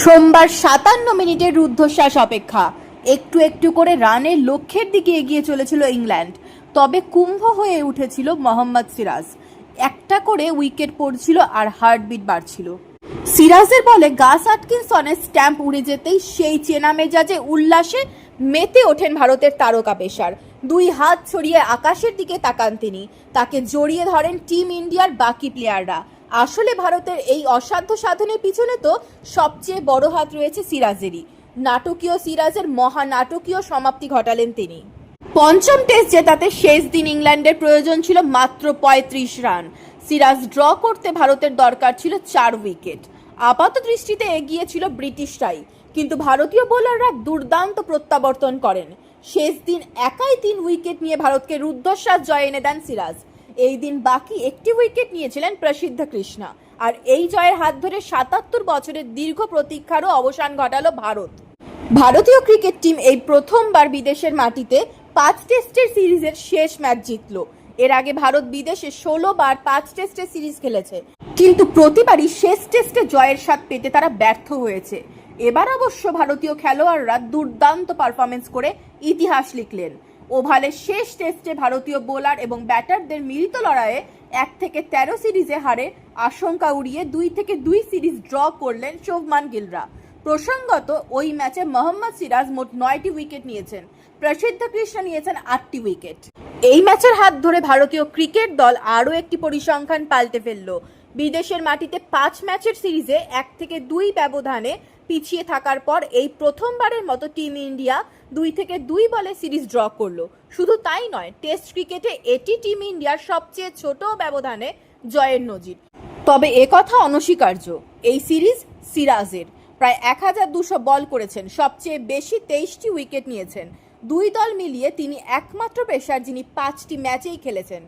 সোমবার সাতান্ন মিনিটের রুদ্ধশ্বাস অপেক্ষা। একটু একটু করে রানের লক্ষ্যের দিকে এগিয়ে চলেছিল ইংল্যান্ড। তবে কুম্ভ হয়ে উঠেছিল মোহাম্মদ সিরাজ। একটা করে উইকেট পড়ছিল আর হার্টবিট বাড়ছিল। সিরাজের বলে গাস আটকিনসনের স্ট্যাম্প উড়ে যেতেই সেই চেনা মেজাজে উল্লাসে মেতে ওঠেন ভারতের তারকা পেসার। দুই হাত ছড়িয়ে আকাশের দিকে তাকান তিনি। তাকে জড়িয়ে ধরেন টিম ইন্ডিয়ার বাকি প্লেয়াররা আসলে ভারতের এই অসাধ্য সাধনের পিছনে তো সবচেয়ে বড় হাত রয়েছে সিরাজেরই। নাটকীয় সিরাজের মহানাটকীয় সমাপ্তি ঘটালেন তিনি। পঞ্চম টেস্ট জেতাতে শেষ দিন ইংল্যান্ডের প্রয়োজন ছিল মাত্র পঁয়ত্রিশ রান। সিরাজ ড্র করতে ভারতের দরকার ছিল চার উইকেট। আপাত দৃষ্টিতে এগিয়ে ছিল ব্রিটিশরাই কিন্তু ভারতীয় বোলাররা দুর্দান্ত প্রত্যাবর্তন করেন। শেষ দিন একাই তিন উইকেট নিয়ে ভারতকে রুদ্ধশ্বাস জয় এনে দেন সিরাজ। এই দিন বাকি একটি উইকেট নিয়েছিলেন প্রসিদ্ধ কৃষ্ণা। আর এই জয়ের হাত ধরে সাতাত্তর বছরের দীর্ঘ প্রতীক্ষারও অবসান ঘটালো ভারত। ভারতীয় ক্রিকেট টিম এই প্রথমবার বিদেশের মাটিতে পাঁচ টেস্টের সিরিজের শেষ ম্যাচ জিতল। এর আগে ভারত বিদেশে ষোলো বার পাঁচ টেস্টের সিরিজ খেলেছে। কিন্তু প্রতিবারই শেষ টেস্টে জয়ের স্বাদ পেতে তারা ব্যর্থ হয়েছে। এবার অবশ্য ভারতীয় খেলোয়াড়রা দুর্দান্ত পারফরমেন্স করে ইতিহাস লিখলেন। ওভালের শেষ টেস্টে ভারতীয় বোলার এবং ব্যাটারদের মিলিত লড়াইয়ে এক থেকে তেরো সিরিজে হারে আশঙ্কা উড়িয়ে দুই থেকে দুই সিরিজ ড্র করলেন শোভমান গিলরা। প্রসঙ্গত, ওই ম্যাচে মোহাম্মদ সিরাজ মোট নয়টি উইকেট নিয়েছেন। প্রসিদ্ধ কৃষ্ণ নিয়েছেন আটটি উইকেট। এই ম্যাচের হাত ধরে ভারতীয় ক্রিকেট দল আরও একটি পরিসংখ্যান পাল্টে ফেলল। বিদেশের মাটিতে পাঁচ ম্যাচের সিরিজে এক থেকে দুই ব্যবধানে পিছিয়ে থাকার পর এই প্রথমবারের মতো টিম ইন্ডিয়া দুই থেকে দুই বলে সিরিজ ড্র করল। শুধু তাই নয়, টেস্ট ক্রিকেটে এটি টিম ইন্ডিয়ার সবচেয়ে ছোট ব্যবধানে জয়ের নজির। তবে একথা অনস্বীকার্য। এই সিরিজ সিরাজের। প্রায় এক হাজার দুশো বল করেছেন, সবচেয়ে বেশি তেইশটি উইকেট নিয়েছেন। দুই দল মিলিয়ে তিনি একমাত্র পেশার যিনি পাঁচটি ম্যাচেই খেলেছেন।